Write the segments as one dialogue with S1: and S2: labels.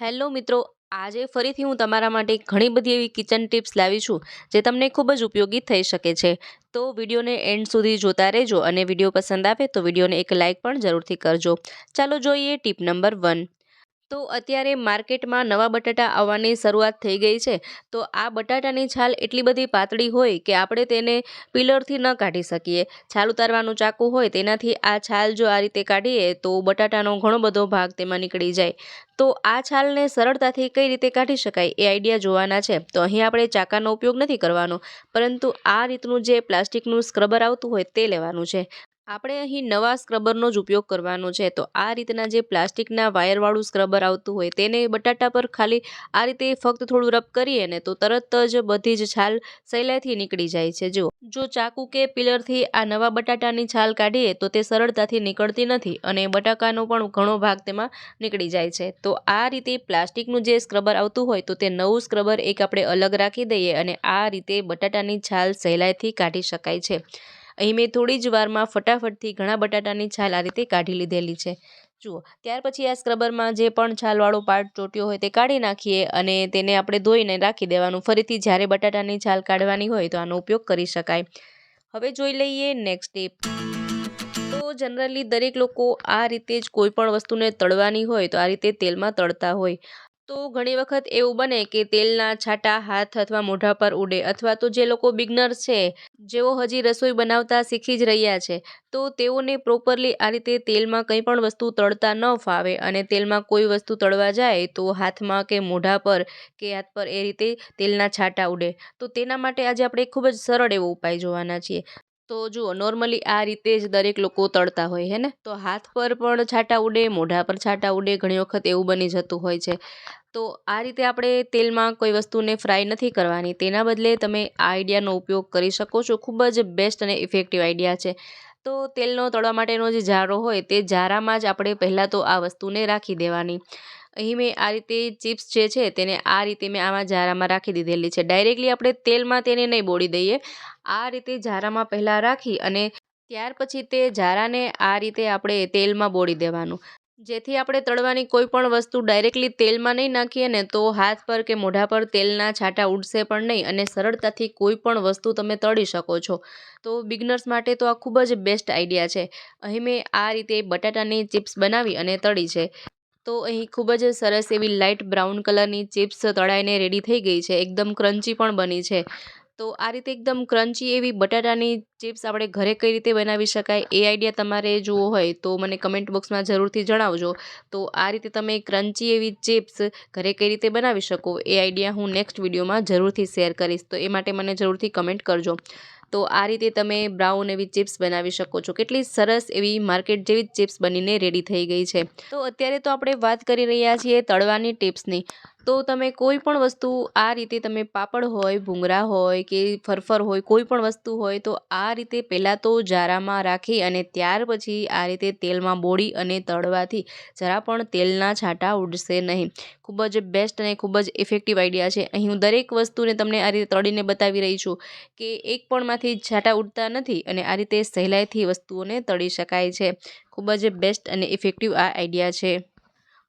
S1: Hello મિત્રો, આજે ફરીથી હું તમારા માટે ઘણી બધી એવી કિચન ટિપ્સ લાવી છું, જે તમને ખૂબ જ ઉપયોગી થઈ શકે છે. તો વિડીયોને એન્ડ સુધી જોતા રહેજો અને વીડિયો પસંદ આવે તો વિડીયોને એક લાઇક પણ જરૂરથી કરજો. ચાલો જોઈએ ટીપ નંબર વન તો અત્યારે માર્કેટમાં નવા બટાટા આવવાની શરૂઆત થઈ ગઈ છે. તો આ બટાટાની છાલ એટલી બધી પાતળી હોય કે આપણે તેને પિલરથી ન કાઢી શકીએ. છાલ ઉતારવાનું ચાકુ હોય તેનાથી આ છાલ જો આ રીતે કાઢીએ તો બટાટાનો ઘણો બધો ભાગ તેમાં નીકળી જાય. તો આ છાલને સરળતાથી કઈ રીતે કાઢી શકાય એ આઈડિયા જોવાના છે. તો અહીં આપણે ચાકાનો ઉપયોગ નથી કરવાનો, પરંતુ આ રીતનું જે પ્લાસ્ટિકનું સ્ક્રબર આવતું હોય તે લેવાનું છે. આપણે અહીં નવા સ્ક્રબરનો જ ઉપયોગ કરવાનો છે. તો આ રીતના જે પ્લાસ્ટિકના વાયરવાળું સ્ક્રબર આવતું હોય તેને બટાટા પર ખાલી આ રીતે ફક્ત થોડું રબ કરીએ ને તો તરત જ બધી જ છાલ સહેલાઈથી નીકળી જાય છે. જો જો ચાકુ કે પિલરથી આ નવા બટાટાની છાલ કાઢીએ તો તે સરળતાથી નીકળતી નથી અને બટાકાનો પણ ઘણો ભાગ તેમાં નીકળી જાય છે. તો આ રીતે પ્લાસ્ટિકનું જે સ્ક્રબર આવતું હોય તો તે નવું સ્ક્રબર એક આપણે અલગ રાખી દઈએ અને આ રીતે બટાટાની છાલ સહેલાઈથી કાઢી શકાય છે. અહીં મેં થોડી જ વારમાં ફટાફટથી ઘણા બટાટાની છાલ આ રીતે કાઢી લીધેલી છે. જુઓ, ત્યાર પછી આ સ્ક્રબરમાં જે પણ છાલવાળો પાર્ટ ચોટ્યો હોય તે કાઢી નાખીએ અને તેને આપણે ધોઈને રાખી દેવાનું. ફરીથી જ્યારે બટાટાની છાલ કાઢવાની હોય તો આનો ઉપયોગ કરી શકાય. હવે જોઈ લઈએ નેક્સ્ટ સ્ટેપ તો જનરલી દરેક લોકો આ રીતે જ કોઈ પણ વસ્તુને તળવાની હોય તો આ રીતે તેલમાં તળતા હોય. તો ઘણી વખત એવું બને કે તેલના છાંટા હાથ અથવા મોઢા પર ઉડે અથવા તો જે લોકો બિગનર છે, જેઓ હજી રસોઈ બનાવતા શીખી જ રહ્યા છે, તો તેઓને પ્રોપરલી આ રીતે તેલમાં કંઈ પણ વસ્તુ તળતા ન ફાવે અને તેલમાં કોઈ વસ્તુ તળવા જાય તો હાથમાં કે મોઢા પર કે હાથ પર એ રીતે તેલના છાંટા ઉડે. તો તેના માટે આજે આપણે ખૂબ જ સરળ એવો ઉપાય જોવાના છીએ. તો જુઓ નોર્મલી આ રીતે જ દરેક લોકો તળતા હોય, હે ને? તો હાથ પર પણ છાંટા ઉડે, મોઢા પર છાંટા ઉડે, ઘણી વખત એવું બની જતું હોય છે. તો આ રીતે આપણે તેલમાં કોઈ વસ્તુને ફ્રાય નથી કરવાની. તેના બદલે તમે આ આઈડિયાનો ઉપયોગ કરી શકો છો. ખૂબ જ બેસ્ટ અને ઇફેક્ટિવ આઈડિયા છે. તો તેલનો તળવા માટેનો જે જારો હોય, તે જારામાં જ આપણે પહેલાં તો આ વસ્તુને રાખી દેવાની. અહીં મેં આ રીતે ચિપ્સ જે છે તેને આ રીતે મેં આમાં જારામાં રાખી દીધેલી છે. ડાયરેક્ટલી આપણે તેલમાં તેને નહીં બોળી દઈએ. આ રીતે જારામાં પહેલાં રાખી અને ત્યાર પછી તે જારાને આ રીતે આપણે તેલમાં બોળી દેવાનું. જેથી આપણે તળવાની કોઈ પણ વસ્તુ ડાયરેક્ટલી તેલમાં નહીં નાખીએ ને તો હાથ પર કે મોઢા પર તેલના છાંટા ઉડશે પણ નહીં અને સરળતાથી કોઈ પણ વસ્તુ તમે તળી શકો છો. તો બિગનર્સ માટે તો આ ખૂબ જ બેસ્ટ આઈડિયા છે. અહીં મેં આ રીતે બટાટાની ચિપ્સ બનાવી અને તળી છે. તો અહીં ખૂબ જ સરસ એવી લાઇટ બ્રાઉન કલરની ચિપ્સ તળાઈને રેડી થઈ ગઈ છે. એકદમ ક્રન્ચી પણ બની છે. તો આ રીતે એકદમ ક્રન્ચી એવી બટાટાની ચિપ્સ આપણે ઘરે કઈ રીતે બનાવી શકાય એ આઈડિયા તમારે જોવો હોય તો મને કમેન્ટ બોક્સમાં જરૂરથી જણાવજો. તો આ રીતે તમે ક્રન્ચી એવી ચિપ્સ ઘરે કઈ રીતે બનાવી શકો એ આઈડિયા હું નેક્સ્ટ વિડીયોમાં જરૂરથી શેર કરીશ. તો એ માટે મને જરૂરથી કમેન્ટ કરજો. તો આ રીતે તમે બ્રાઉન એવી ચિપ્સ બનાવી શકો છો. કેટલી સરસ એવી માર્કેટ જેવી ચિપ્સ બનીને રેડી થઈ ગઈ છે. તો અત્યારે તો આપણે વાત કરી રહ્યા છીએ તળવાની ટિપ્સની. તો તમે કોઈ પણ વસ્તુ આ રીતે તમે પાપડ હોય ભૂંગળા હોય કે ફરફર હોય, કોઈ પણ વસ્તુ હોય, તો આ રીતે પહેલાં તો જારામાં રાખી અને ત્યાર પછી આ રીતે તેલમાં બોળી અને તળવાથી જરા પણ તેલના છાંટા ઉડશે નહીં. ખૂબ જ બેસ્ટ અને ખૂબ જ ઇફેક્ટિવ આઈડિયા છે. અહીં હું દરેક વસ્તુને તમને આ રીતે તળીને બતાવી રહી છું કે એક પણમાંથી છાંટા ઉડતા નથી અને આ રીતે સહેલાઈથી વસ્તુઓને તળી શકાય છે. ખૂબ જ બેસ્ટ અને ઇફેક્ટિવ આ આઈડિયા છે.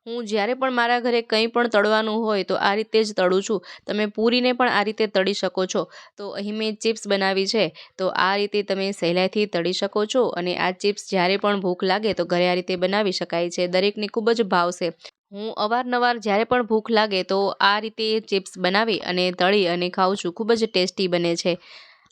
S1: હું જ્યારે પણ મારા ઘરે કંઈ પણ તળવાનું હોય તો આ રીતે જ તળું છું. તમે પૂરીને પણ આ રીતે તળી શકો છો. તો અહીં મેં ચિપ્સ બનાવી છે. તો આ રીતે તમે સહેલાઈથી તળી શકો છો અને આ ચિપ્સ જ્યારે પણ ભૂખ લાગે તો ઘરે આ રીતે બનાવી શકાય છે. દરેકને ખૂબ જ ભાવશે હું અવારનવાર જ્યારે પણ ભૂખ લાગે તો આ રીતે ચિપ્સ બનાવી અને તળી અને ખાઉં છું. ખૂબ જ ટેસ્ટી બને છે.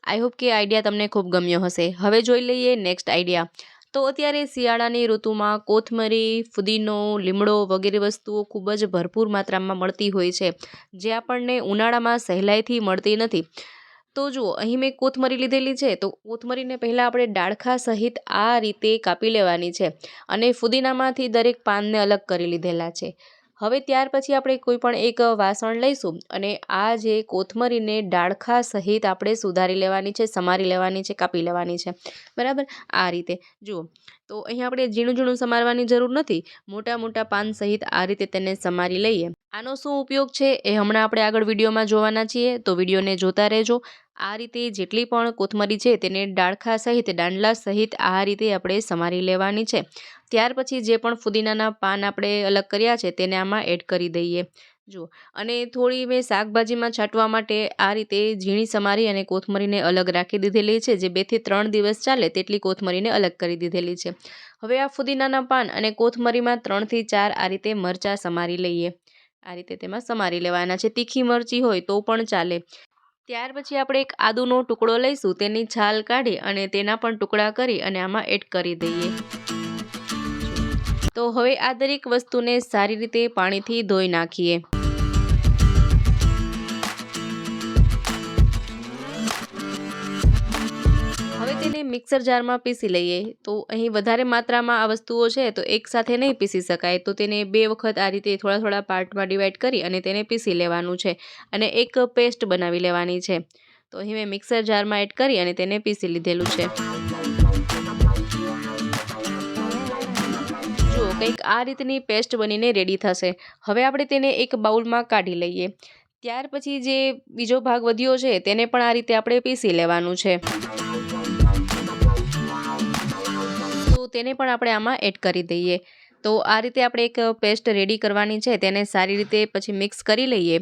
S1: આઈ હોપ કે આઈડિયા તમને ખૂબ ગમ્યો હશે. હવે જોઈ લઈએ નેક્સ્ટ આઈડિયા. તો અત્યારે શિયાળાની ઋતુમાં કોથમરી, ફુદીનો, લીમડો વગેરે વસ્તુઓ ખૂબ જ ભરપૂર માત્રામાં મળતી હોય છે, જે આપણને ઉનાળામાં સહેલાઈથી મળતી નથી. તો જુઓ, અહીં મેં કોથમરી લીધેલી છે, તો કોથમરીને પહેલાં આપણે ડાળખા સહિત આ રીતે કાપી લેવાની છે અને ફુદીનામાંથી દરેક પાનને અલગ કરી લીધેલા છે. હવે ત્યાર પછી આપણે કોઈ પણ એક વાસણ લઈશું અને આ જે કોથમરીને ડાળખા સહિત આપણે સુધારી લેવાની છે, સમારી લેવાની છે, કાપી લેવાની છે. બરાબર? આ રીતે. જુઓ. તો અહીં આપણે ઝીણું ઝીણું સમારવાની જરૂર નથી. મોટા મોટા પાન સહિત આ રીતે તેને સમારી લઈએ. આનો શું ઉપયોગ છે એ હમણાં આપણે આગળ વિડીયોમાં જોવાના છીએ. તો વિડીયોને જોતા રહેજો. આ રીતે જેટલી પણ કોથમરી છે તેને ડાળખા સહિત, દાંડલા સહિત આ રીતે આપણે સમારી લેવાની છે. ત્યાર પછી જે પણ ફુદીનાના પાન આપણે અલગ કર્યા છે તેને આમાં એડ કરી દઈએ. જુઓ અને થોડી મેં શાકભાજીમાં છાંટવા માટે આ રીતે ઝીણી સમારી અને કોથમરીને અલગ રાખી દીધેલી છે. જે બેથી ત્રણ દિવસ ચાલે તેટલી કોથમરીને અલગ કરી દીધેલી છે. હવે આ ફુદીનાના પાન અને કોથમરીમાં ત્રણથી ચાર આ રીતે મરચાં સમારી લઈએ. આ રીતે તેમાં સમારી લેવાના છે. તીખી મરચી હોય તો પણ ચાલે. ત્યાર પછી આપણે એક આદુનો ટુકડો લઈશું, તેની છાલ કાઢી અને તેના પણ ટુકડા કરી અને આમાં એડ કરી દઈએ. તો હવે આ દરેક વસ્તુને સારી રીતે પાણીથી ધોઈ નાખીએ. મિક્સર જારમાં પીસી લઈએ. તો અહીં વધારે માત્રામાં આ વસ્તુઓ છે, તો એકસાથે નહીં પીસી શકાય. તો તેને બે વખત આ રીતે થોડા થોડા પાર્ટમાં ડિવાઈડ કરી અને તેને પીસી લેવાનું છે અને એક પેસ્ટ બનાવી લેવાની છે. તો અહીં મેં મિક્સર જારમાં એડ કરી અને તેને પીસી લીધેલું છે. કંઈક આ રીતની પેસ્ટ બનીને રેડી થશે. હવે આપણે તેને એક બાઉલમાં કાઢી લઈએ. ત્યાર પછી જે બીજો ભાગ વધ્યો છે, તેને પણ આ રીતે આપણે પીસી લેવાનું છે. તેને પણ આપણે આમાં એડ કરી દઈએ. તો આ રીતે આપણે એક પેસ્ટ રેડી કરવાની છે, તેને સારી રીતે પછી મિક્સ કરી લઈએ.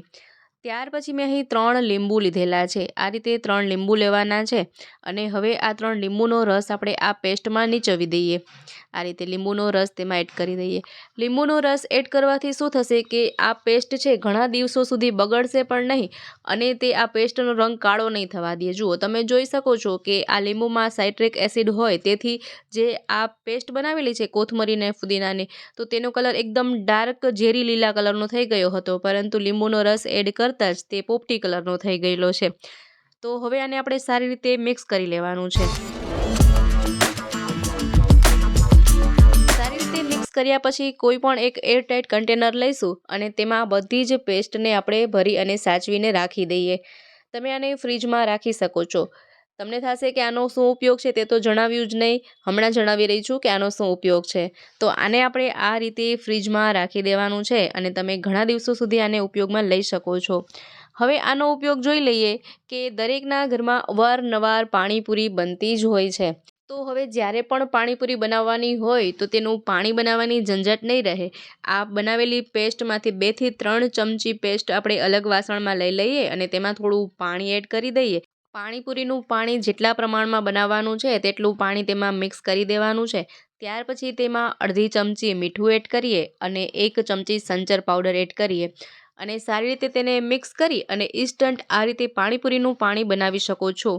S1: ત્યાર પછી મેં અહીં ત્રણ લીંબુ લીધેલા છે. આ રીતે ત્રણ લીંબુ લેવાના છે અને હવે આ ત્રણ લીંબુનો રસ આપણે આ પેસ્ટમાં નીચવી દઈએ. આ રીતે લીંબુનો રસ તેમાં એડ કરી દઈએ. લીંબુનો રસ એડ કરવાથી શું થશે કે આ પેસ્ટ છે ઘણા દિવસો સુધી બગડશે પણ નહીં અને તે આ પેસ્ટનો રંગ કાળો નહીં થવા દે. જુઓ, તમે જોઈ શકો છો કે આ લીંબુમાં સાઇટ્રિક એસિડ હોય તેથી જે આ પેસ્ટ બનાવેલી છે કોથમરીને ફુદીનાની, તો તેનો કલર એકદમ ડાર્ક ઝેરી લીલા કલરનો થઈ ગયો હતો. પરંતુ લીંબુનો રસ એડ કર કરતાં જ તે પોપટી કલરનો થઈ ગયેલો છે. તો હવે આને આપણે સારી રીતે મિક્સ કરી લેવાનું છે. કર્યા પછી કોઈ પણ એક એરટાઇટ કન્ટેનર લઈશું અને તેમાં બધી જ પેસ્ટને આપણે ભરી અને સાચવીને રાખી દઈએ. તમે આને ફ્રીજમાં રાખી શકો છો. તમને થશે કે આનો શું ઉપયોગ છે તે તો જણાવ્યું જ નહીં. હમણાં જણાવી રહી છું કે આનો શું ઉપયોગ છે. તો આને આપણે આ રીતે ફ્રીજમાં રાખી દેવાનું છે અને તમે ઘણા દિવસો સુધી આને ઉપયોગમાં લઈ શકો છો. હવે આનો ઉપયોગ જોઈ લઈએ કે દરેકના ઘરમાં અવારનવાર પાણીપુરી બનતી જ હોય છે. તો હવે જ્યારે પણ પાણીપુરી બનાવવાની હોય તો તેનું પાણી બનાવવાની ઝંઝટ નહીં રહે. આ બનાવેલી પેસ્ટમાંથી બેથી ત્રણ ચમચી પેસ્ટ આપણે અલગ વાસણમાં લઈ લઈએ અને તેમાં થોડું પાણી એડ કરી દઈએ. પાણીપુરીનું પાણી જેટલા પ્રમાણમાં બનાવવાનું છે, તેટલું પાણી તેમાં મિક્સ કરી દેવાનું છે. ત્યાર પછી તેમાં અડધી ચમચી મીઠું એડ કરીએ અને એક ચમચી સંચર પાવડર એડ કરીએ અને સારી રીતે તેને મિક્સ કરી અને ઇન્સ્ટન્ટ આ રીતે પાણીપુરીનું પાણી બનાવી શકો છો.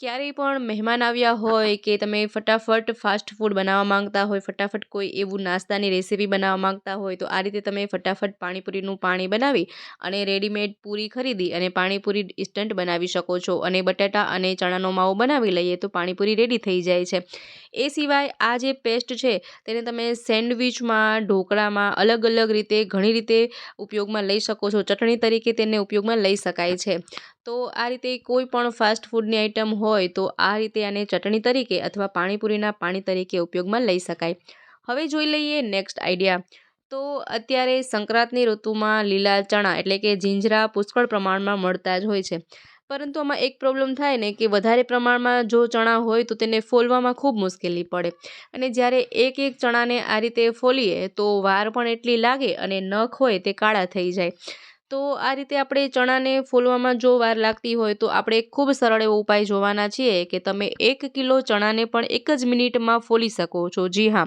S1: ક્યારેય પણ મહેમાન આવ્યા હોય કે તમે ફટાફટ ફાસ્ટ ફૂડ બનાવવા માંગતા હોય, ફટાફટ કોઈ એવું નાસ્તાની રેસીપી બનાવવા માંગતા હોય, તો આ રીતે તમે ફટાફટ પાણીપુરીનું પાણી બનાવી અને રેડીમેડ પૂરી ખરીદી અને પાણીપુરી ઇન્સ્ટન્ટ બનાવી શકો છો. અને બટાટા અને ચણાનો માવો બનાવી લઈએ તો પાણીપુરી રેડી થઈ જાય છે. એ સિવાય આ જે પેસ્ટ છે, તેને તમે સેન્ડવિચમાં ઢોકળામાં અલગ અલગ રીતે ઘણી રીતે ઉપયોગમાં લઈ શકો છો. ચટણી તરીકે તેને ઉપયોગમાં લઈ શકાય છે. તો આ રીતે કોઈ પણ ફાસ્ટ ફૂડની આઈટમ હોય તો આ રીતે આને ચટણી તરીકે અથવા પાણીપુરીના પાણી તરીકે ઉપયોગમાં લઈ શકાય. હવે જોઈ લઈએ નેક્સ્ટ આઈડિયા તો અત્યારે સંક્રાંતની ઋતુમાં લીલા ચણા એટલે કે જીંજરા પુષ્કળ પ્રમાણમાં મળતા જ હોય છે. પરંતુ આમાં એક પ્રોબ્લેમ થાય ને કે વધારે પ્રમાણમાં જો ચણા હોય તો તેને ફોલવામાં ખૂબ મુશ્કેલી પડે. અને જ્યારે એક એક ચણાને આ રીતે ફોલીએ તો વાર પણ એટલી લાગે અને નખ હોય તે કાળા થઈ જાય. તો આ રીતે આપણે ચણાને ફોલવામાં જો વાર લાગતી હોય તો આપણે ખૂબ સરળ એવો ઉપાય જોવાના છીએ કે તમે એક કિલો ચણાને પણ એક જ મિનિટમાં ફોલી શકો છો. જી હા.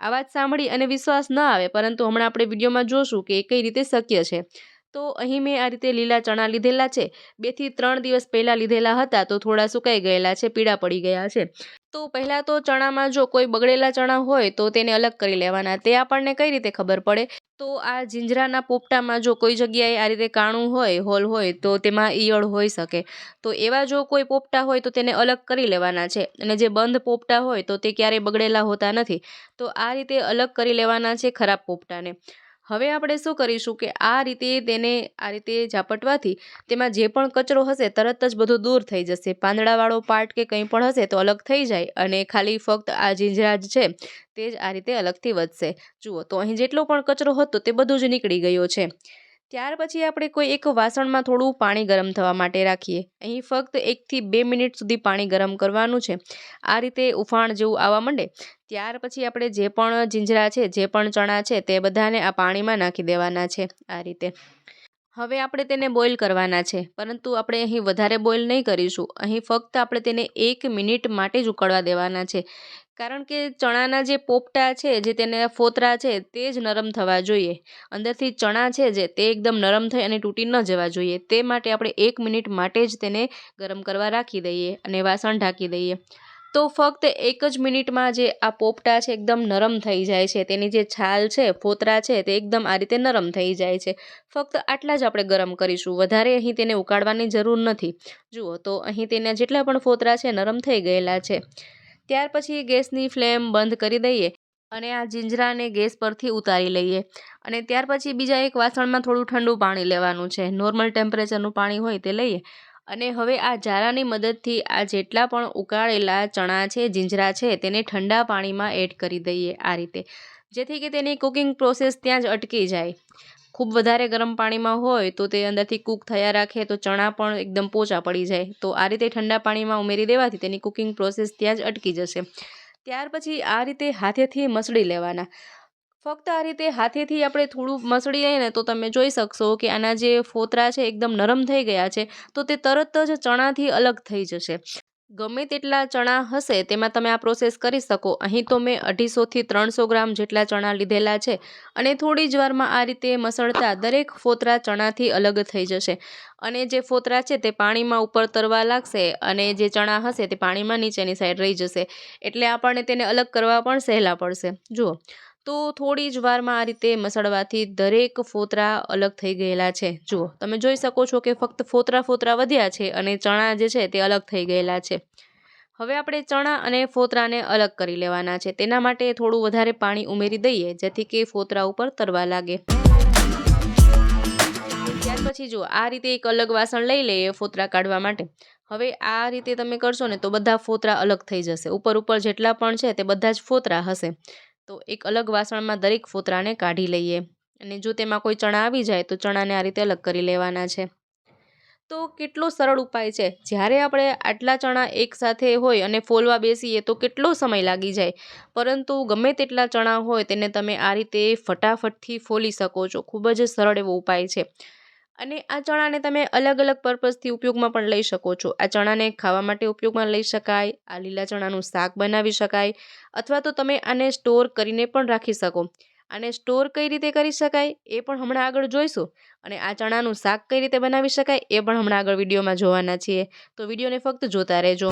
S1: આ વાત સાંભળી અને વિશ્વાસ ન આવે, પરંતુ હમણાં આપણે વિડીયોમાં જોશું કે કઈ રીતે શક્ય છે. તો અહીં મેં આ રીતે લીલા ચણા લીધેલા છે. બેથી ત્રણ દિવસ પહેલાં લીધેલા હતા તો થોડા સુકાઈ ગયેલા છે, પીળા પડી ગયા છે. તો પહેલાં તો ચણામાં જો કોઈ બગડેલા ચણા હોય તો તેને અલગ કરી લેવાના. તે આપણને કઈ રીતે ખબર પડે? તો આ જીંજરાના પોપટામાં જો કોઈ જગ્યાએ આ રીતે કાણું હોય, હોલ હોય, તો તેમાં ઈયળ હોઈ શકે. તો એવા જો કોઈ પોપટા હોય તો તેને અલગ કરી લેવાના છે. અને જે બંધ પોપટા હોય તો તે ક્યારેય બગડેલા હોતા નથી. તો આ રીતે અલગ કરી લેવાના છે ખરાબ પોપટાને. હવે આપણે શું કરીશું કે આ રીતે તેને આ રીતે ઝાપટવાથી તેમાં જે પણ કચરો હશે તરત જ બધો દૂર થઈ જશે. પાંદડાવાળો પાર્ટ કે કંઈ પણ હશે તો અલગ થઈ જાય અને ખાલી ફક્ત આ જીંજરા જ છે તે જ આ રીતે અલગથી વધશે. જુઓ, તો અહીં જેટલો પણ કચરો હતો તે બધું જ નીકળી ગયો છે. ત્યાર પછી આપણે કોઈ એક વાસણમાં થોડું પાણી ગરમ થવા માટે રાખીએ. અહીં ફક્ત એકથી બે મિનિટ સુધી પાણી ગરમ કરવાનું છે. આ રીતે ઉફાણ જેવું આવવા માંડે. ત્યાર પછી આપણે જે પણ જીંજરા છે, જે પણ ચણા છે, તે બધાને આ પાણીમાં નાખી દેવાના છે આ રીતે. હવે આપણે તેને બોઇલ કરવાના છે, પરંતુ આપણે અહીં વધારે બોઇલ નહીં કરીશું. અહીં ફક્ત આપણે તેને એક મિનિટ માટે જ ઉકળવા દેવાના છે. કારણ કે ચણાના જે પોપટા છે, જે તેને ફોતરા છે, તે જ નરમ થવા જોઈએ. અંદરથી ચણા છે જે, તે એકદમ નરમ થઈ અને તૂટી ન જવા જોઈએ. તે માટે આપણે એક મિનિટ માટે જ તેને ગરમ કરવા રાખી દઈએ અને વાસણ ઢાંકી દઈએ. તો ફક્ત એક જ મિનિટમાં જે આ પોપટા છે, એકદમ નરમ થઈ જાય છે, તેની જે છાલ છે, ફોતરા છે, તે એકદમ આ રીતે નરમ થઈ જાય છે. ફક્ત આટલા જ આપણે ગરમ કરીશું. વધારે અહીં તેને ઉકાળવાની જરૂર નથી. જુઓ, તો અહીં તેના જેટલા પણ ફોતરા છે, નરમ થઈ ગયેલા છે. ત્યાર પછી ગેસની ફ્લેમ બંધ કરી દઈએ અને આ જીંજરાને ગેસ પરથી ઉતારી લઈએ. અને ત્યાર પછી બીજા એક વાસણમાં થોડું ઠંડુ પાણી લેવાનું છે. નોર્મલ ટેમ્પરેચરનું પાણી હોય તે લઈએ. અને હવે આ જારાની મદદથી આ જેટલા પણ ઉકાળેલા ચણા છે, જીંજરા છે, તેને ઠંડા પાણીમાં એડ કરી દઈએ આ રીતે. જેથી કે તેની કુકિંગ પ્રોસેસ ત્યાં જ અટકી જાય. ખૂબ વધારે ગરમ પાણીમાં હોય તો તે અંદરથી કૂક થયા રાખે, તો ચણા પણ એકદમ પોચા પડી જાય. તો આ રીતે ઠંડા પાણીમાં ઉમેરી દેવાથી તેની કુકિંગ પ્રોસેસ ત્યાં જ અટકી જશે. ત્યાર પછી આ રીતે હાથેથી મસળી લેવાના. ફક્ત આ રીતે હાથેથી આપણે થોડું મસળી લઈએ ને તો તમે જોઈ શકશો કે આના જે ફોતરા છે, એકદમ નરમ થઈ ગયા છે, તો તે તરત જ ચણાથી અલગ થઈ જશે. ગમે તેટલા ચણા હશે, તેમાં તમે આ પ્રોસેસ કરી શકો. અહીં તો મેં અઢીસોથી ત્રણસો ગ્રામ જેટલા ચણા લીધેલા છે અને થોડી જ વારમાં આ રીતે મસળતા દરેક ફોતરા ચણાથી અલગ થઈ જશે. અને જે ફોતરા છે તે પાણીમાં ઉપર તરવા લાગશે અને જે ચણા હશે તે પાણીમાં નીચેની સાઈડ રહી જશે. એટલે આપણને તેને અલગ કરવા પણ સહેલા પડશે. જુઓ તો થોડી જ વારમાં આ રીતે મસળવાથી દરેક ફોતરા અલગ થઈ ગયેલા છે. જુઓ, તમે જોઈ શકો છો કે ફક્ત ફોતરા ફોતરા વધ્યા છે અને ચણા જે છે તે અલગ થઈ ગયેલા છે. હવે આપણે ચણા અને ફોતરાને અલગ કરી લેવાના છે. તેના માટે થોડું વધારે પાણી ઉમેરી દઈએ, જેથી કે ફોતરા ઉપર તરવા લાગે. ત્યાર પછી જુઓ, આ રીતે એક અલગ વાસણ લઈ લઈએ ફોતરા કાઢવા માટે. હવે આ રીતે તમે કરશો ને તો બધા ફોતરા અલગ થઈ જશે. ઉપર ઉપર જેટલા પણ છે તે બધા જ ફોતરા હશે. તો એક અલગ વાસણમાં દરેક ફોતરાને કાઢી લઈએ અને જો તેમાં કોઈ ચણા આવી જાય તો ચણાને આ રીતે અલગ કરી લેવાના છે. તો કેટલો સરળ ઉપાય છે? જ્યારે આપણે આટલા ચણા એકસાથે હોય અને ફોલવા બેસીએ તો કેટલો સમય લાગી જાય? પરંતુ ગમે તેટલા ચણા હોય તેને તમે આ રીતે ફટાફટથી ફોલી શકો છો. ખૂબ જ સરળ એવો ઉપાય છે. અને આ ચણાને તમે અલગ અલગ પર્પઝથી ઉપયોગમાં પણ લઈ શકો છો. આ ચણાને ખાવા માટે ઉપયોગમાં લઈ શકાય, આ લીલા ચણાનું શાક બનાવી શકાય, અથવા તો તમે આને સ્ટોર કરીને પણ રાખી શકો. આને સ્ટોર કઈ રીતે કરી શકાય એ પણ હમણાં આગળ જોઈશું. અને આ ચણાનું શાક કઈ રીતે બનાવી શકાય એ પણ હમણાં આગળ વિડીયોમાં જોવાના છીએ. તો વિડીયોને ફક્ત જોતા રહેજો.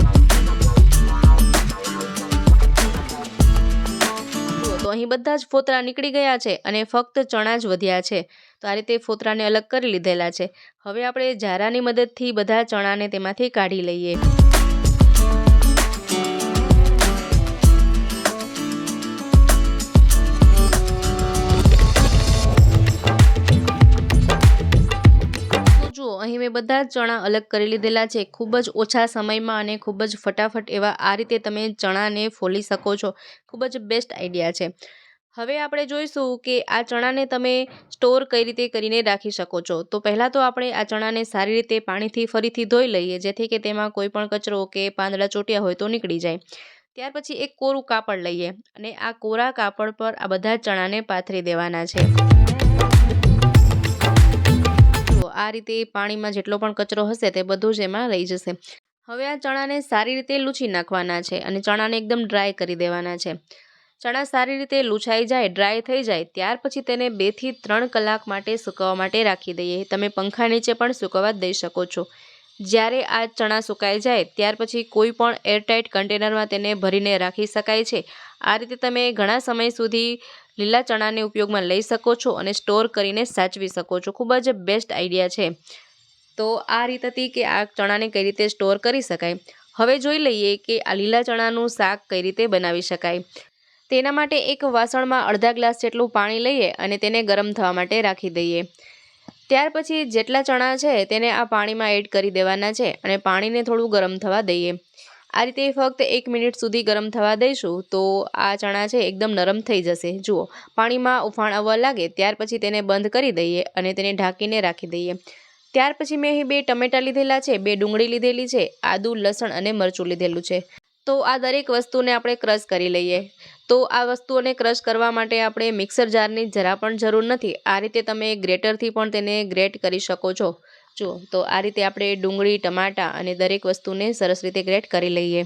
S1: અહીં બધા જ ફોતરા નીકળી ગયા છે અને ફક્ત ચણા જ વધ્યા છે. તો આ રીતે ફોતરાને અલગ કરી લીધેલા છે. હવે આપણે ઝારાની મદદથી બધા ચણાને તેમાંથી કાઢી લઈએ. બધા જ ચણા અલગ કરી લીધેલા છે. ખૂબ જ ઓછા સમયમાં અને ખૂબ જ ફટાફટ એવા આ રીતે તમે ચણાને ફોલી શકો છો. ખૂબ જ બેસ્ટ આઈડિયા છે. હવે આપણે જોઈશું કે આ ચણાને તમે સ્ટોર કઈ રીતે કરીને રાખી શકો છો. તો પહેલાં તો આપણે આ ચણાને સારી રીતે પાણીથી ફરીથી ધોઈ લઈએ, જેથી કે તેમાં કોઈ પણ કચરો કે પાંદડા ચોટ્યા હોય તો નીકળી જાય. ત્યાર પછી એક કોરું કાપડ લઈએ અને આ કોરા કાપડ પર આ બધા ચણાને પાથરી દેવાના છે. આ રીતે પાણીમાં જેટલો પણ કચરો હશે તે બધું જ એમાં રહી જશે. હવે આ ચણાને સારી રીતે લૂછી નાખવાના છે અને ચણાને એકદમ ડ્રાય કરી દેવાના છે. ચણા સારી રીતે લૂછાઈ જાય ડ્રાય થઈ જાય, ત્યાર પછી તેને બેથી ત્રણ કલાક માટે સૂકવવા માટે રાખી દઈએ. તમે પંખા નીચે પણ સૂકવવા દઈ શકો છો. જ્યારે આ ચણા સુકાઈ જાય, ત્યાર પછી કોઈ પણ એરટાઇટ કન્ટેનરમાં તેને ભરીને રાખી શકાય છે. આ રીતે તમે ઘણા સમય સુધી લીલા ચણાને ઉપયોગમાં લઈ શકો છો અને સ્ટોર કરીને સાચવી શકો છો. ખૂબ જ બેસ્ટ આઈડિયા છે. તો આ રીત હતી કે આ ચણાને કઈ રીતે સ્ટોર કરી શકાય. હવે જોઈ લઈએ કે આ લીલા ચણાનું શાક કઈ રીતે બનાવી શકાય. તેના માટે એક વાસણમાં અડધા ગ્લાસ જેટલું પાણી લઈએ અને તેને ગરમ થવા માટે રાખી દઈએ. ત્યાર પછી જેટલા ચણા છે તેને આ પાણીમાં એડ કરી દેવાના છે અને પાણીને થોડું ગરમ થવા દઈએ. આ રીતે ફક્ત એક મિનિટ સુધી ગરમ થવા દઈશું તો આ ચણા છે એકદમ નરમ થઈ જશે. જુઓ, પાણીમાં ઉફાણ આવવા લાગે ત્યાર પછી તેને બંધ કરી દઈએ અને તેને ઢાંકીને રાખી દઈએ. ત્યાર પછી મેં અહીં બે ટમેટાં લીધેલા છે, બે ડુંગળી લીધેલી છે, આદુ, લસણ અને મરચું લીધેલું છે. તો આ દરેક વસ્તુને આપણે ક્રશ કરી લઈએ. તો આ વસ્તુઓને ક્રશ કરવા માટે આપણે મિક્સર જારની જરા પણ જરૂર નથી. આ રીતે તમે ગ્રેટરથી પણ તેને ગ્રેટ કરી શકો છો. જુઓ તો આ રીતે આપણે ડુંગળી, ટમાટાં અને દરેક વસ્તુને સરસ રીતે ગ્રેટ કરી લઈએ.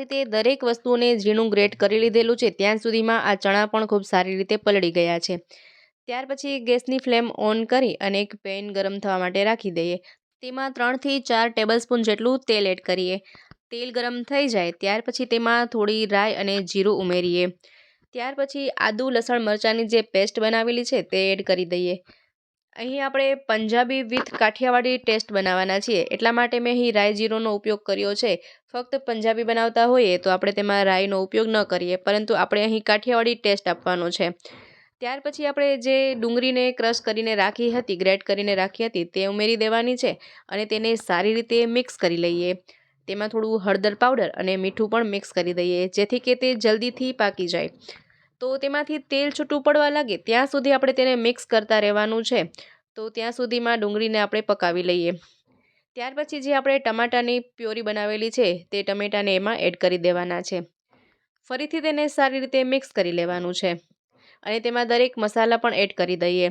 S1: રીતે દરેક વસ્તુઓને ઝીણું ગ્રેટ કરી લીધેલું છે, ત્યાં સુધીમાં આ ચણા પણ ખૂબ સારી રીતે પલળી ગયા છે. ત્યાર પછી ગેસની ફ્લેમ ઓન કરી અને એક પેન ગરમ થવા માટે રાખી દઈએ. તેમાં ત્રણથી ચાર ટેબલસ્પૂન જેટલું તેલ એડ કરીએ. તેલ ગરમ થઈ જાય ત્યાર પછી તેમાં થોડી રાઈ અને જીરું ઉમેરીએ. ત્યાર પછી આદુ, લસણ, મરચાંની જે પેસ્ટ બનાવેલી છે તે એડ કરી દઈએ. અહીં આપણે પંજાબી વિથ કાઠિયાવાડી ટેસ્ટ બનાવવાના છીએ. એટલા માટે મેં અહીં રાઈ જીરોનો ઉપયોગ કર્યો છે. ફક્ત પંજાબી બનાવતા હોઈએ તો આપણે તેમાં રાઈનો ઉપયોગ ન કરીએ, પરંતુ આપણે અહીં કાઠિયાવાડી ટેસ્ટ આપવાનો છે. ત્યાર પછી આપણે જે ડુંગળીને ક્રશ કરીને રાખી હતી, ગ્રેટ કરીને રાખી હતી, તે ઉમેરી દેવાની છે અને તેને સારી રીતે મિક્સ કરી લઈએ. તેમાં થોડું હળદર પાવડર અને મીઠું પણ મિક્સ કરી દઈએ, જેથી કે તે જલ્દીથી પાકી જાય. તો તેમાંથી તેલ છૂટું પડવા લાગે, ત્યાં સુધી આપણે તેને મિક્સ કરતા રહેવાનું છે. તો ત્યાં સુધીમાં ડુંગળીને આપણે પકાવી લઈએ. ત્યાર પછી જે આપણે ટમાટાની પ્યોરી બનાવેલી છે, તે ટમેટાને એમાં એડ કરી દેવાના છે. ફરીથી તેને સારી રીતે મિક્સ કરી લેવાનું છે. અને તેમાં દરેક મસાલા પણ એડ કરી દઈએ.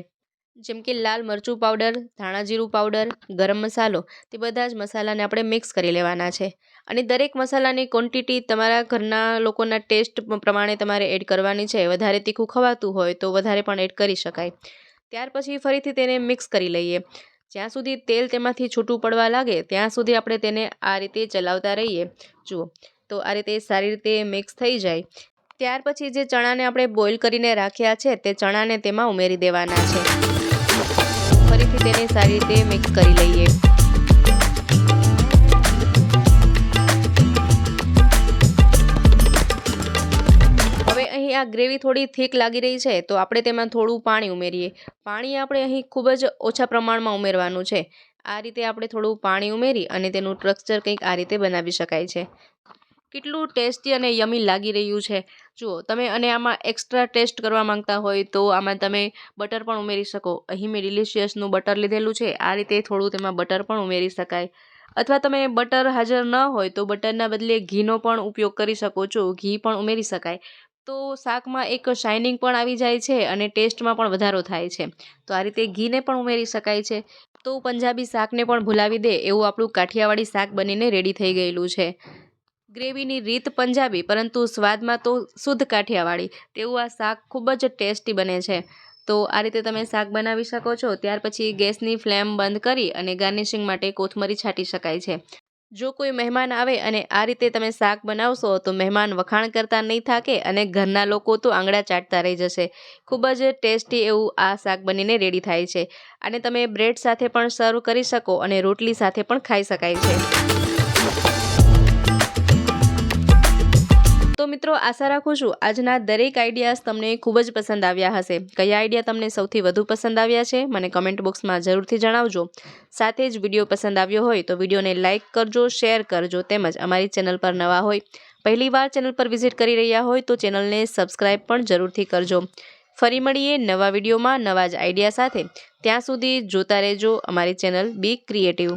S1: જેમ કે લાલ મરચું પાવડર, ધાણા જીરું પાવડર, ગરમ મસાલો, તે બધા જ મસાલાને આપણે મિક્સ કરી લેવાના છે. અને દરેક મસાલાની ક્વોન્ટિટી તમારા ઘરના લોકોના ટેસ્ટ પ્રમાણે તમારે એડ કરવાની છે. વધારે તીખું ખવાતું હોય તો વધારે પણ એડ કરી શકાય. ત્યાર પછી ફરીથી તેને મિક્સ કરી લઈએ. જ્યાં સુધી તેલ તેમાંથી છૂટું પડવા લાગે, ત્યાં સુધી આપણે તેને આ રીતે ચલાવતા રહીએ. જુઓ, તો આ રીતે સારી રીતે મિક્સ થઈ જાય. ત્યાર પછી જે ચણાને આપણે બોઇલ કરીને રાખ્યા છે, તે ચણાને તેમાં ઉમેરી દેવાના છે. ફરીથી તેને સારી રીતે મિક્સ કરી લઈએ. અહીં આ ગ્રેવી થોડી થીક લાગી રહી છે, તો આપણે તેમાં થોડું પાણી ઉમેરીએ. પાણી આપણે અહીં ખૂબ જ ઓછા પ્રમાણમાં ઉમેરવાનું છે. આ રીતે આપણે થોડું પાણી ઉમેરી અને તેનું સ્ટ્રક્ચર કંઈક આ રીતે બનાવી શકાય છે. કેટલું ટેસ્ટી અને યમી લાગી રહ્યું છે. જુઓ, તમે અને આમાં એક્સ્ટ્રા ટેસ્ટ કરવા માંગતા હોય તો આમાં તમે બટર પણ ઉમેરી શકો. અહીં મેં ડિલિશિયસનું બટર લીધેલું છે. આ રીતે થોડું તેમાં બટર પણ ઉમેરી શકાય. અથવા તમે બટર હાજર ન હોય તો બટરના બદલે ઘીનો પણ ઉપયોગ કરી શકો છો. ઘી પણ ઉમેરી શકાય. તો શાકમાં એક શાઇનિંગ પણ આવી જાય છે અને ટેસ્ટમાં પણ વધારો થાય છે. તો આ રીતે ઘીને પણ ઉમેરી શકાય છે. તો પંજાબી શાકને પણ ભૂલાવી દે એવું આપણું કાઠિયાવાડી શાક બનીને રેડી થઈ ગયેલું છે. ગ્રેવીની રીત પંજાબી, પરંતુ સ્વાદમાં તો શુદ્ધ કાઠિયાવાડી. તેવું આ શાક ખૂબ જ ટેસ્ટી બને છે. તો આ રીતે તમે શાક બનાવી શકો છો. ત્યાર પછી ગેસની ફ્લેમ બંધ કરી અને ગાર્નિશિંગ માટે કોથમરી છાંટી શકાય છે. જો કોઈ મહેમાન આવે અને આ રીતે તમે શાક બનાવશો, તો મહેમાન વખાણ કરતા નહીં થાકે અને ઘરના લોકો તો આંગળા ચાટતા રહી જશે. ખૂબ જ ટેસ્ટી એવું આ શાક બનીને રેડી થાય છે. અને તમે બ્રેડ સાથે પણ સર્વ કરી શકો અને રોટલી સાથે પણ ખાઈ શકાય છે. તો મિત્રો આશા રાખું છું આજના દરેક આઈડિયાઝ તમને ખૂબ જ પસંદ આવ્યા હશે. કયા આઈડિયા તમને સૌથી વધુ પસંદ આવ્યા છે, મને કમેન્ટ બોક્સમાં જરૂરથી જણાવજો. સાથે જ વીડિયો પસંદ આવ્યો હોય તો વિડીયોને લાઇક કરજો શેર કરજો તેમજ અમારી ચેનલ પર નવા હોય, પહેલી વાર ચેનલ પર વિઝિટ કરી રહ્યા હોય તો ચેનલને સબસ્ક્રાઈબ પણ જરૂરથી કરજો. ફરી મળીએ નવા વિડીયોમાં નવા જ આઈડિયા સાથે. ત્યાં સુધી જોતા રહેજો અમારી ચેનલ બી ક્રિએટિવ